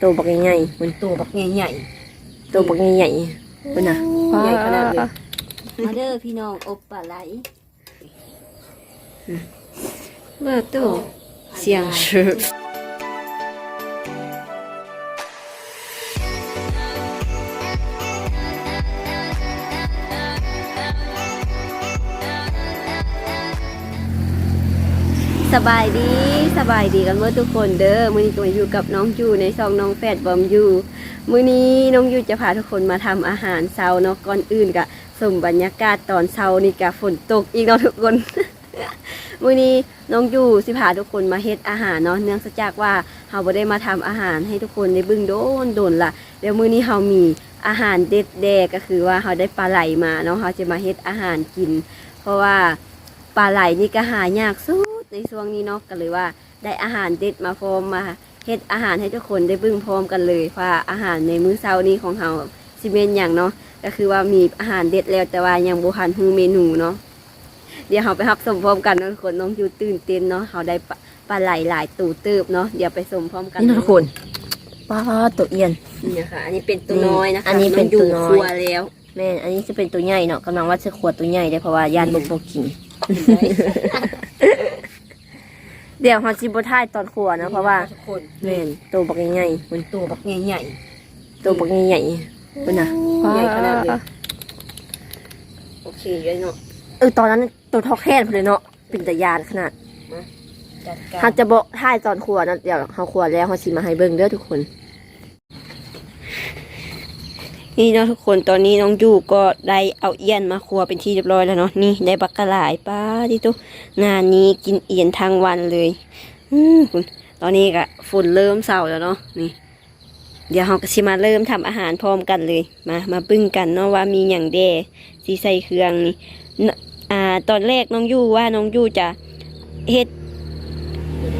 โตบักใหญ่ๆมันตัวบักใหญ่โตบักใหญ่ๆมันน่ะใหญ่ขนาดเลยๆมาเด้อพี่น้องอบปลาไหลเบ่โตเสียงชื่อ สบายดีสบายดีกันเมื่อทุกคนเด้อมื้อนี้ก็มาอยู่กับน้องยูในซองน้องแฟดบอมยูมื้อนี้น้องยูจะพาทุกคนมาทำอาหารเช้าเนาะก่อนอื่นก็สมบรรยากาศตอนเช้านี่ก็ฝนตกอีกเนาะทุกคน มื้อนี้น้องยูสิพาทุกคนมาเฮ็ดอาหารเนาะเนื่องจากว่าเฮาบ่ได้มาทำอาหารให้ทุกคนได้บิ่งโดนโดนละเดี๋ยวมื้อนี้เฮามีอาหารเด็ดแดก็คือว่าเฮาได้ปลาไหลมาเนาะเฮาจะมาเฮ็ดอาหารกิน เพราะว่าปลาไหลนี่ก็หายากสุด ในช่วงนี้เนาะก็เลยว่า ได้อาหารเด็ดมาพร้อมมาเฮ็ดอาหารให้ทุกคนได้เบิ่งพร้อมกันเลยว่าอาหารในมื้อเช้านี้ของเฮาสิเป็นหยังเนาะก็คือว่ามีอาหารเด็ดแล้วแต่ว่ายังบ่ทันฮู้เมนูเนาะเดี๋ยวเราไปรับสมพร้อมกันเนาะทุกคนน้องยูตื่นเต้นเนาะเขาได้ปลาปลาไหลหลายตูเติบเนาะเดี๋ยวไปสมพร้อมกันนี่นะทุกคนปลาตัวเอียนนี่นะคะอันนี้เป็นตัวน้อยนะคะอันนี้เป็นตัวน้อยงครัวแล้วแม่นอันนี้จะเป็นตัวใหญ่เนาะกำลังว่าจะขวดตัวใหญ่ได้เพราะว่ายานบกบกิน เดี๋ยวเขาจิบท่ายตอนขวดนะเพราะว่าทุกคนแม่นตัวบักใหญ่มันตัวบักใหญ่ๆตัวบักใหญ่ๆมันนะใหญ่ขนาดเลยโอเคเลยเนาะเออตอนนั้นตัวเท่อแค่เลยเนาะเป็นตะยานขนาดจัดการเขาจะบอกท่ายตอนขวดนะเดี๋ยวเขาขวดแล้วเขาชิมาให้เบิ่งเด้อทุกคน นี่เนาะทุกคนตอนนี้น้องยูก็ได้เอาเอียนมาครัวเป็นที่เรียบร้อยแล้วเนาะนี่ได้บักกะหลายป้าที่ตุ๊งานนี้กินเอียนทั้งวันเลยอืมคุณตอนนี้ก็ฝนเริ่มเศร้าแล้วเนาะนี่เดี๋ยวเราก็สิมาเริ่มทำอาหารพร้อมกันเลยมามาปึ้งกันเนาะว่ามีอย่างแดสีใส่เครื่องนี่อ่าตอนแรกน้องยูว่าน้องยูจะเฮ็ด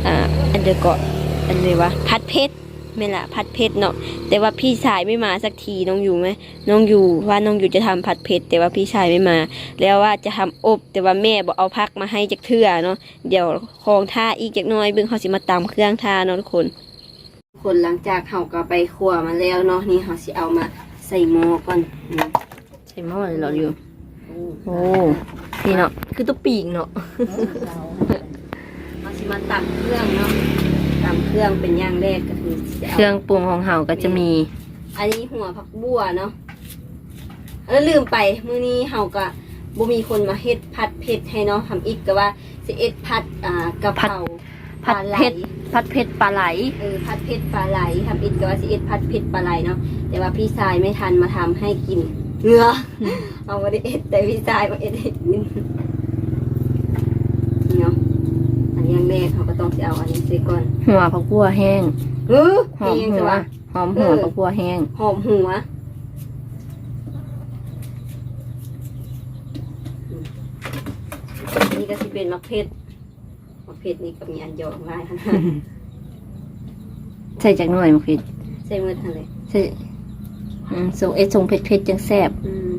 อ่าอันเดอร์เกาะอันเลยวะพัดเพชร ไม่นละพัดเพชรเนาะแต่ว่าพี่ชายไม่มาสักทีน้องอยู่ไหมน้องอยู่ว่าน้องอยู่จะทำผัดเผ็ดแต่ว่าพี่ชายไม่มา แล้วว่าจะทำอบ แต่ว่าแม่บอกเอาพักมาให้จากเทื่อเนาะเดี๋ยวคองท่าอีกจากหน้อยเบิ่งเขาสิมาตำเครื่องท่าเนาะทุกคนคนหลังจากเขาก็ไปขัวมาแล้วเนาะนี่เขาสิเอามาใส่หม้อก่อนนี่ใช่หม้อเลยเหรออยู่โอ้นี่เนาะคือตัวปีกเนาะเขาสิมาตำเครื่องเนาะ ตำเครื่องเป็นอย่างแรกก็คือสิเครื่องปรุงของเฮาก็จะมี อันนี้หัวผักบัวเนาะเออลืมไปมื้อนี้เฮาก็บ่มีคนมาเฮ็ดผัดเผ็ดให้เนาะทำอีกก็ว่าสิเอ็ดผัดอ่ากะเพราผัดเผ็ดปลาไหลผัดเผ็ดปลาไหลเออผัดเผ็ดปลาไหลทำอีกก็ว่าสิเอ็ดผัดเผ็ดปลาไหลเนาะแต่ว่าพี่ชายไม่ทันมาทำให้กินเหงือเอาบ่ได้เอ็ดแต่พี่ชายมาเอ็ดให้กินนี่เนาะอันอย่าง แรกเขาก็ต้องสิเอาอันนี้ใส่ก่อนหัวผักบัวแห้งเออหอมเองหัจะวว่าหอมหัวเออผักบัวแห้งหอมหัวนี่ก็สิเป็นมะเพ็ดมะเพ็ดนี่ก็มีอันหยอกลายขนาดใส่จากหน่อยมะเขือใส่มือทันเลยใส่อืมส่งเอสส่งเผ็ดเผ็ดๆจังแซ่บอืม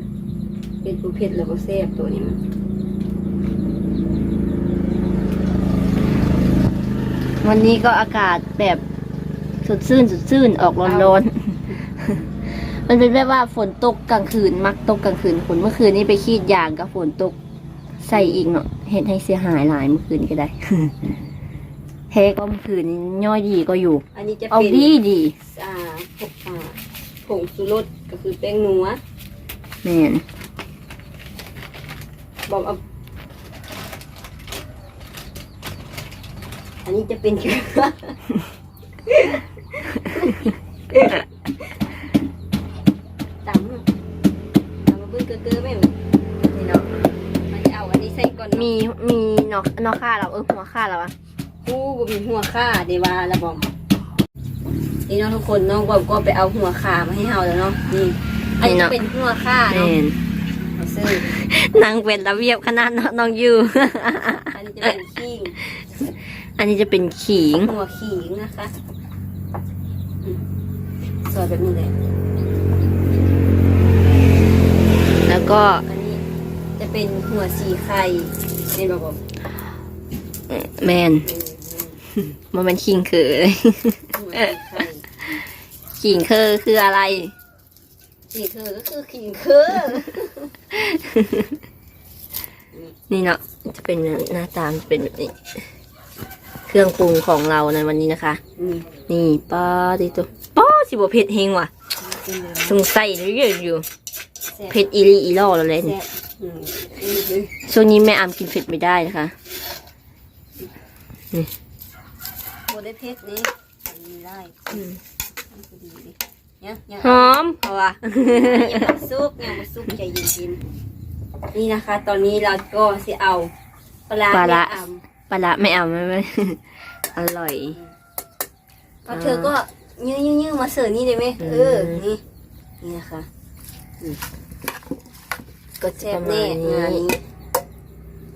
เป็นผู้เพ็ดแล้วก็แซ่บตัวนี้มัน วันนี้ก็อากาศแบบสดชื่นสดชื่นออกร้อนๆมันเป็นแบบว่าฝนตกกลางคืนมักตกกลางคืนฝนเมื่อคืนนี้ไปขีดยางกับฝนตกใส่อีกเนาะเห็นให้เสียหายหลายเมื่อคืนก็ได้แท้ก็เมื่อคืนนี้ย่อยดีก็อยู่ อันนี้จะเอาเป็นดีดีอ่าผงอ่าผงสุรสก็คือแป้งนัวแม่นบอกเอา อันนี้จะเป็นเกลือตำตำมาเบิ้งเกลือเกลือไหมมึงนี่เนาะมันจะเอาอันนี้ใส่ก่อนเนาะมีมีเนาะเนาะค่าเราเออหัวค่าเราอะกูบ่มีหัวข่าเดว่าละบอมนี่เนาะทุกคนน้องบอมก็ไปเอาหัวข่ามาให้เฮาแล้วเนาะนี่อันนี้เป็นหัวข่าเนาะแม่นเอาซื้อนางเป็นระเบียบขนาดเนาะน้องยูอันนี้จะเป็นขิง อันนี้จะเป็นขิงหัวขิงนะคะอืมซอยแบบนี้เลยแล้วก็อันนี้จะเป็นหัวสีไข่เป็นบอมแมนมันเป็นขิงคือเลยหัวสีไข่ขิงคือคืออะไรขิงคือก็คือขิงคือนี่เนาะจะเป็นหน้าตามนเป็นแบบนี้ เครื่องปรุงของเราในวันนี้นะคะ อืมนี่ป้าดิตัวป้าสิบ่เผ็ดเฮงว่ะกินเลยสงสัยเรื่อยๆอยู่แซ่บเผ็ดอีหลีอีล่อแล้วเลยแซ่บอืมอืมอืมช่วงนี้แม่อามกินเผ็ดไม่ได้นะคะ โบได้เพชรนี้ทำนี้ได้ทำพอดีดิเนี่ยเนี่ยหอมเพราะว่ายังบ่ซุกยังบ่ซุกใจเย็นๆนี่นะคะ ตอนนี้เราก็สิเอาปลาปลาร้า แม่อำ ปลาละไม่เอาไม่ไม่อร่อยก็เธอก็ยื้อยื้อยื้อมาเสิร์ฟนี่ได้ไหมอืมเออ นี่ นี่นะคะอืมก็แซ่บแน่ประมาณนี้งานนี้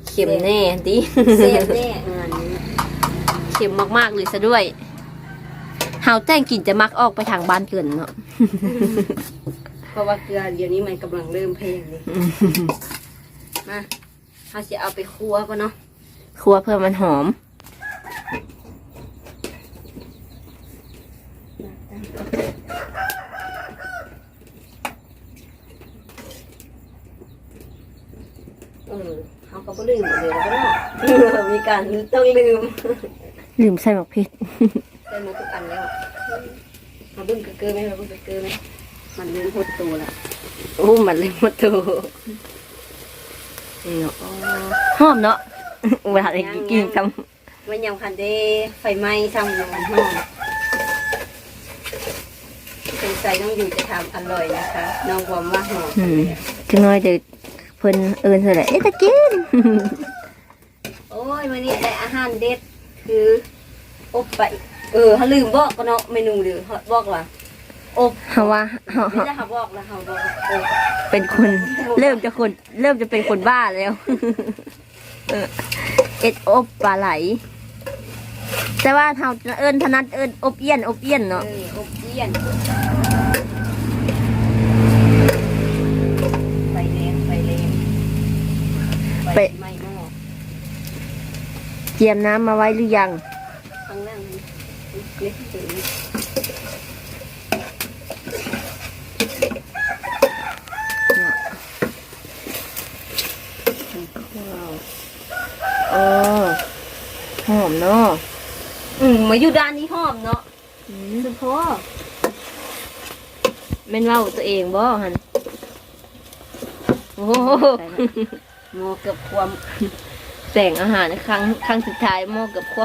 เค็มแน่ดิแซ่บแน่งานนี้เค็มมากๆเลยซะด้วยเฮาแต่งกลิ่นจะมักออกไปทางบ้านเกินเนาะเพราะว่าเกลือเดี๋ยวนี้มันกำลังเริ่มเพลงเลยมาเขาจะเอาไปคั่วก่อนเนาะ ครัวเพื่อมันหอม เออเขาก็บ่ลืมหมดเลยแล้วก็เนาะเออมีการต้องลืมลืมใส่หมกพริกได้หมดทุกอันแล้วมาบึ้งกระเกลือไหมมาบึ้งกระเกลือไหมมันลืมหดตัวละโอ้มันเลยหมดตัวนี่เนาะหอมเนาะ เวลาได้กินคมันยังพันได้ไฟไหม้ซ้ำอยู่มันหอมสงสัยต้องอยู่จะทำอร่อยนะคะน้องบอกว่าหอมำอืมจังน้อยเดี๋ยวเพิ่นเอิญเท่าไหร่เอ๊ะตะกินโอ้ยวันนี้ได้อาหารเด็ดคืออบไปเออเขาลืมบอกก็เนาะเมนูหรือเขาบอกว่าอบเฮาว่าเฮาไม่เฮาได้เขาบอกแล้วเขาบอกว่าอบเป็นคนเริ่มจะคน เริ่มจะเป็นคนบ้าแล้ว เออเอ็ดอบปลาไหล แต่ว่าเฮาเอิญถนัดเอิญอบเอี้ยนอบเอี้ยนเอเนาะออบเยี่ยนไฟแรงไฟแรงไฟไหม้หม้อเตรียมน้ำมาไว้หรือยังข้างล่างนี่เล็กถึง โอ้หอมเนาะอืมมาอยู่ด้านนี้หอมเนาะอืมสุพ่อแม่นเว่าตัวเองบ่หันโอ้โหหมอเกือบความแต่งอาหารครั้งครั้งสุดท้ายหม้อกับคว่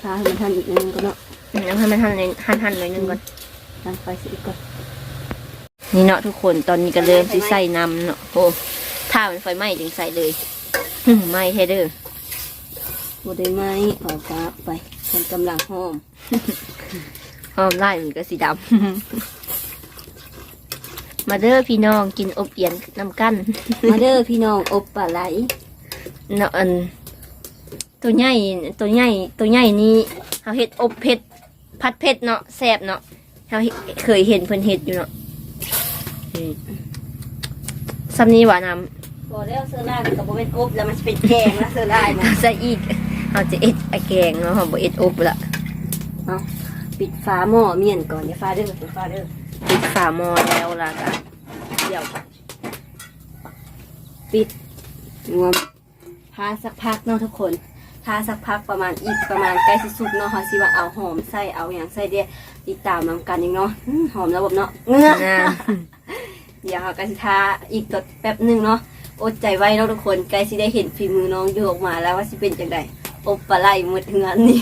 ถ้าให้มันทันอีกนิดนึงก็เนาะำแล้วให้มันหั่นเลยหั่นหั่นหน่อยหนึงก่อนทันไฟสิอีกก่อนนี่เนาะทุกคนตอนนี้ก็เริ่มสิใส่น้ำเนาะโอ้ถ้ามันไฟไหม้จึงใส่เลยหึ่ม ไหม้แท้เด้อบดได้ไหมเอากาไปมันกำลังหอมหอมไล่มันก็สีดำ มาเด้อพี่น้องกินอบเอียนน้ำกั้น มาเด้อพี่น้องอบปลาไหลเนาะอันตัวใหญ่ตัวใหญ่ตัวใหญ่นี่เขาเฮ็ดอบเผ็ดพัดเผ็ดเนาะแซ่บเนาะเขาเฮ็ดเคยเห็นเพิ่นเฮ็ดอยู่เนาะอืมซ้ำนี้หวานน้พ อแล้วเสื้อลายมันก็บ่เป็นอบแล้วมันจะเป็นแกงแล้วเสื้อลายนะำใส่อีกเขาจะเอ็ดไอะแกงเนาะเขาบ่เอ็ดอบละเอาปิดฝาหม้อเมียนก่อนอย่าฟ้าเด้ออย่าฟ้าเด้อปิดฝาหม้อแล้วล่ะก็เดี๋ยวปิดรวมทาสักพักเนาะทุกคนทาสักพักประมาณอีกประมาณใกล้สิสุกเนาะเขาสิว่าเอาหอมใส่เอาอย่างใส่เดียติดตามนำกันอีกเนาะอืมหอมระบบเนาะเงือกนะเดี๋ยวเราก็สิทาอีกตัวแป๊บหนึ่งเนาะ อดใจไว้เนาะทุกคนใกล้สิได้เห็นฝีมือน้องอยู่ออกมาแล้วว่าสิเป็นจังไดอบปลาไหลมืดเงินนี่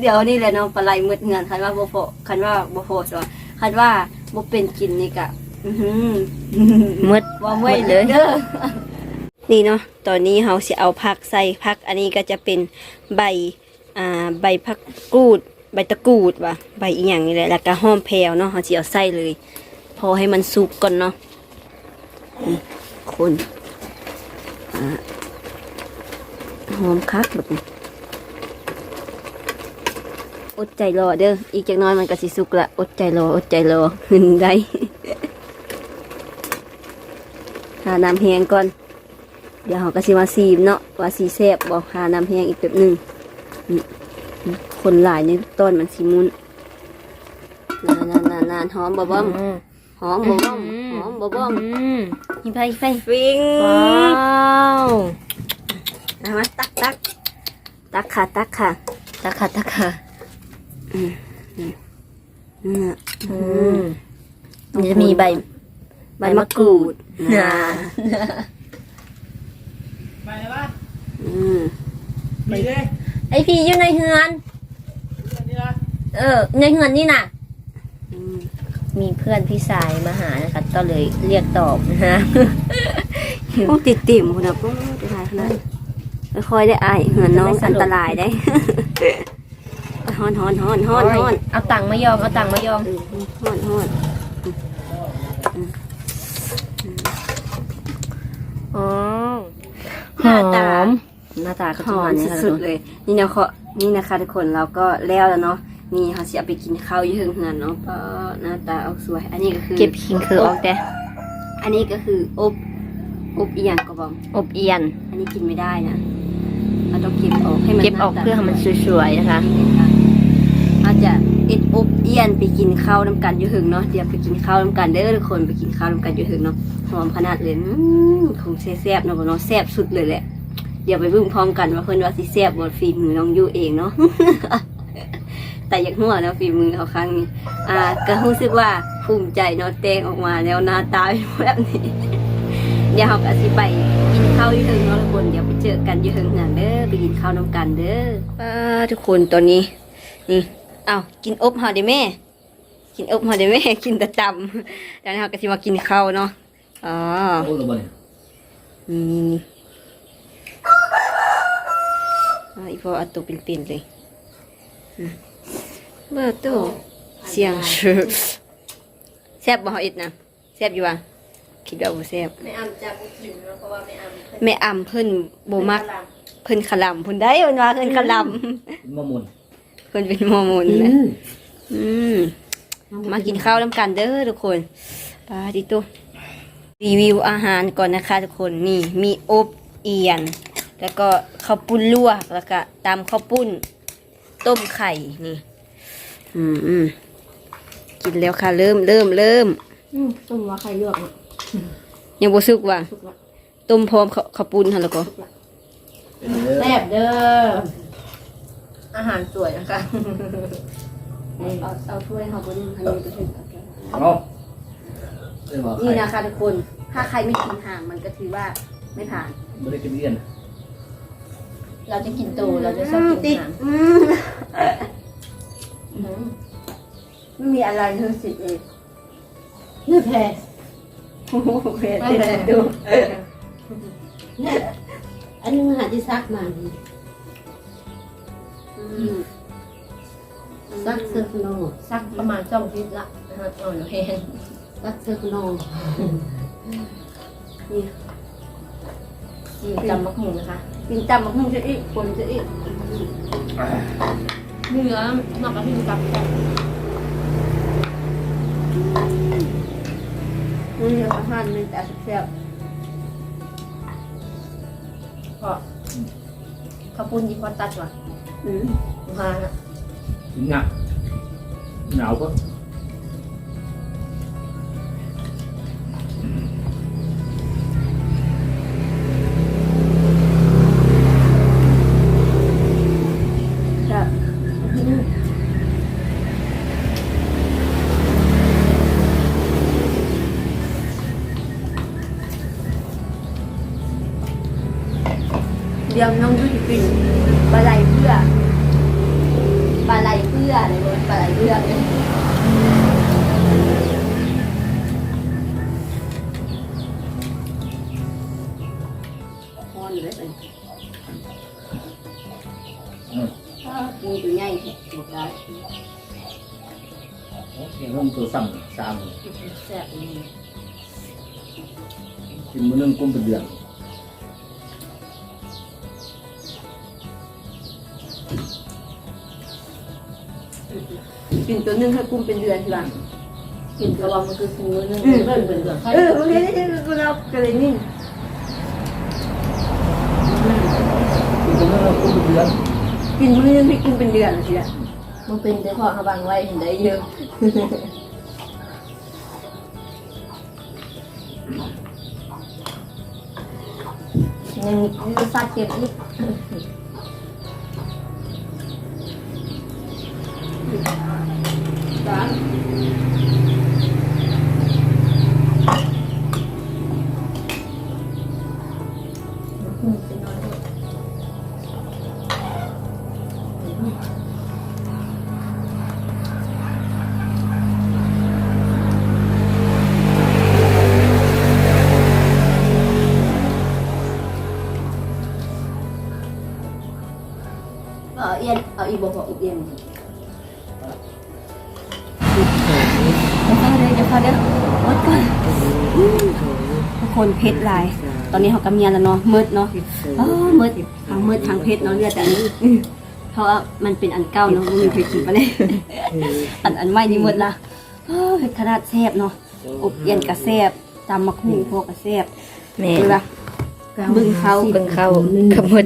เดี๋ยวนี่แหละเนาะปลาไหลมืดเงินคันว่าบ่พอคันว่าบ่พอสวคันว่าบ่เป็นกินนี่กะอื้อหือมืดว่าไม่หมดเลยเด้อนี่เนาะตอนนี้เราสิเอาผักใส่ผักอันนี้ก็จะเป็นใบอ่าใบผักกูด ใบตะกรูดว่ะใบอีหยังนี่แหละแล้วก็หอมแพรวเนาะเราสิเอาใส่เลย พอให้มันสุกก่อนเนาะนี่คนอ่า หอมคักแบบนี้อดใจรอเด้อ อีกจักน้อยมันก็สิสุกละ อดใจรอ อดใจรอหึนได้หาน้ำแห้งก่อน เดี๋ยวเขาก็สิมาซีมเนาะ ว่าสีแซบบอกหาน้ำแห้งอีกแป๊บหนึ่งนี่คนหลายในต้นมันสิมุนนานนานนานหอมบ่บ่มอืม หอมบ่บ่มหอมบ่บ่มอืมนี่ไปไปฟิงว้าวเอามาตักตักตักค่ะตักค่ะตะค่ะตะค่ะอืมอืมอืมอืมมันจะมีใบ ใบมะกรูดน่ะไปเลยป่ะอืมมีเลยไอพี่อยู่ในเฮือนอันนี้ละเออ ในเฮือนนี่น่ะอื มมีเพื่อนพี่สายมาหานะคะก็เลยเรียกตอบนะฮะโอ้ติดติ่มคุณนะโอ้จะทายขนาดค่อยๆได้อายเหือนน้องอันตรายได้ฮอนฮอนฮอนฮอนฮอนเอาตังค์มายอมเอาตังค์มายอมเออฮอนฮอนอ๋อหน้าตาหน้าตาก็หจะอมามเนี่ยค่ะสุดๆเลย นี่นะเขานี่นะคะทุกคนเราก็แล้วแล้วเนาะ นี่เขาสิเอาไปกินข้าวอยืงเหือนเนาะก็หน้าตาออกสวย อันนี้ก็คือ เก็บขิงคือออกแต่อันนี้ก็คืออบอบอีหยังก็บอมอบเอียน อันนี้กินไม่ได้นะเราต้องเก็บออกให้มันเก็บออกหาตาเพื่อให้มันสวยๆนะคะอาจจะเอ็ดอบเอียนไปกินข้าวน้ำกันอยู่หึงเนาะเดี๋ยวไปกินข้าวน้ำกันเด้อทุกคนไปกินข้าวน้ำกันอยู่หึงเนาะหอมขนาดเลยอืมคงแซ่บๆเนาะบ่เนาะแซ่บสุดเลยแหละเดี๋ยวไปเบิ่งพร้อมกันว่าเพิ่นว่าสิแซ่บบ่ฝีมือน้องยูเองเนาะ แต่อยากหัวเนาะฝีมือเขาครั้งนี้ อ่า ก็รู้สึกว่าภูมิใจเนาะแต่งออกมาแล้วหน้าตาเป็นแบบนี้ เดี๋ยวเราก็สิไปกินข้าวอยู่หึงเนาะทุกคนเดี๋ยวไปเจอกันอยู่หึงงานเด้อไปกินข้าวน้ำกันเด้อป้าทุกคนตอนนี้นี่เอาวกินอบเฮาได้แม่ กินอบเฮาได้แม่ กินแต่ตำแล้วเราก็สิมากินข้าวเนาะอ๋อโอ้ยบ่เนี่ยนี่นี่นี่อ่าอีพอเอาตัวเป็นๆเลยอืม เบอร์ตัวเสียงชื่อแซ่บบ่เฮาอิดนะแซ่บอยู่ว่ะคิดว่าบ่แซ่บไม่อำจะกินเพราะว่าไม่อำแม่อำเพิ่นบ่มักเพิ่นขะลำเพิ่นได้เพิ่นว่าเพิ่นขะลมะมุนำเพิ่นเป็นมอร์โมนนะอืมมากินข้าวน้ำกันเด้อทุกคนปาดิโตรีวิวอาหารก่อนนะคะทุกคนนี่มีอบเอียน แล้วก็ข้าวปุ้นลวกแล้วก็ตำข้าวปุ้น ต้มไข่นี่ อืมอืมกินแล้วค่ะ เริ่มเริ่มเริ่มอืมต้มว่าใครลวกอะยังบ่สุกว่ะสุกละต้มพร้อมข้าวข้าวปุ้นหั่นแล้วก็แซ่บเด้อ อาหารสวยนะคะเอาเอาถ้วยข้าวปุ้นให้มันไปถึงเอาเอ้ยบอกใครนี่นะคะทุกคน ถ้าใครไม่กินห่างมันก็ถือว่าไม่ผ่าน ไม่ได้กินเลี่ยน เราจะกินตูเราจะชอบกินติดอาหารอืม ไม่มีอะไรทั้งสิ้นเลยเนื้อแพรโอ้โหเผ็ดเลยดูอันนี้มหาที่ซักมาดีอืมซักเสื้อขนองสักประมาณสองทิศละนะคะอ่อนแห้งซักเสื้อขนองนี่จีนจำมะขุงนะคะกินจำบักหุ่งจะอีกคนจะอีก เนื้อหมักกะทิกับแกงนี่เยอาหารมันแต่แซ่บพอข้าวปุ้นยี่พอตัดว่ะอืมมาหนักหนาวปะ ดียวน้องยูจะกินปลาไหลเพื่อปลาไหลเพื่ออะไรวะปลาไหลเพื่อเนี่ยพอนเลยเป็นอืมปูตัวใหญ่หมดได้โอเคร่มตัวซ้ำสามแซ่บนี่กินมื้อนึงกุ้มเป็นเดือน กินตัวหนึงให้กุ้มเป็นเดือนทีหลังกินกระวังมันคือซื้อนึงเบิ่นเบิ่นเบิ่นใครเออโอเคนี่คือเรากระเลยนี่กินมื้อนึงกุ้มเป็นเดือนกินมื้อนึงให้กินเป็นเดือนเลยทีเดียวมันเป็นแต่พอเขาบังไว้เห็นได้เยอะยังมีสัตว์เก็บอีก เอาเอียนเอาอีกบ่พออีกเอียนเดี๋ยวเข้าเลยเดี๋ยวเข้าเดี๋ยววัดก่อนทุกคนเพชรลาย ตอนนี้เขากำเนียนแล้วเนาะมืดเนาะอ๋อมืดทางมืดทางเพชรเนาะเลือดแต่อันนี้อื้อเพราะว่ามันเป็นอันเก่าเนาะมันมีเพชรกินมาเลย อันอันใหม่นี่หมดละเฮ้ยขนาดแซ่บเนาะอบเอียนกระแซ่บตำมะคุงพวกกระแซ่บ แม่ดูละ บึ้งเขาเบิ่งเข้าขมด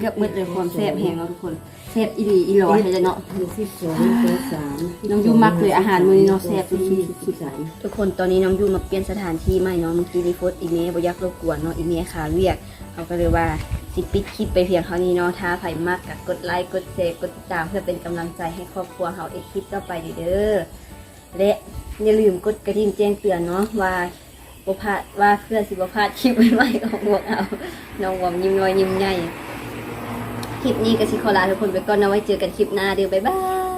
เลือกมืดเลยความแซ่บแหงเนาะทุกคนแซ่บอีหลีอีหลอให้จะเนาะสิบสองสิบสามน้องยูมักเลยอาหารมื้อนี้เนาะแซ่บสุดสิบสามๆทุกคนตอนนี้น้องยูมาเปลี่ยนสถานที่ใหม่เนาะเมื่อกี้นี่โพสต์อีเมลบ่อยากรบกวนเนาะอีเมลขาเรียกเขาก็เลยว่าสิปิดคลิปไปเพียงเท่านี้เนาะถ้าใครมักก็กดไลค์กดแชร์กดติดตามเพื่อเป็นกำลังใจให้ครอบครัวเฮาเอกคลิปต่อไปเด้อและอย่าลืมกดกระดิ่งแจ้งเตือนเนาะว่า บพลาดว่าเพื่อนสิบพลาดคลิปใหม่ๆของพวกเราน้องวอมยิ้มน้อยยิ้มใหญ่คลิปนี้ก็สิขอลาทุกคนไปก่อนนะไว้เจอกันคลิปหน้าเดี๋ยวบ๊ายบาย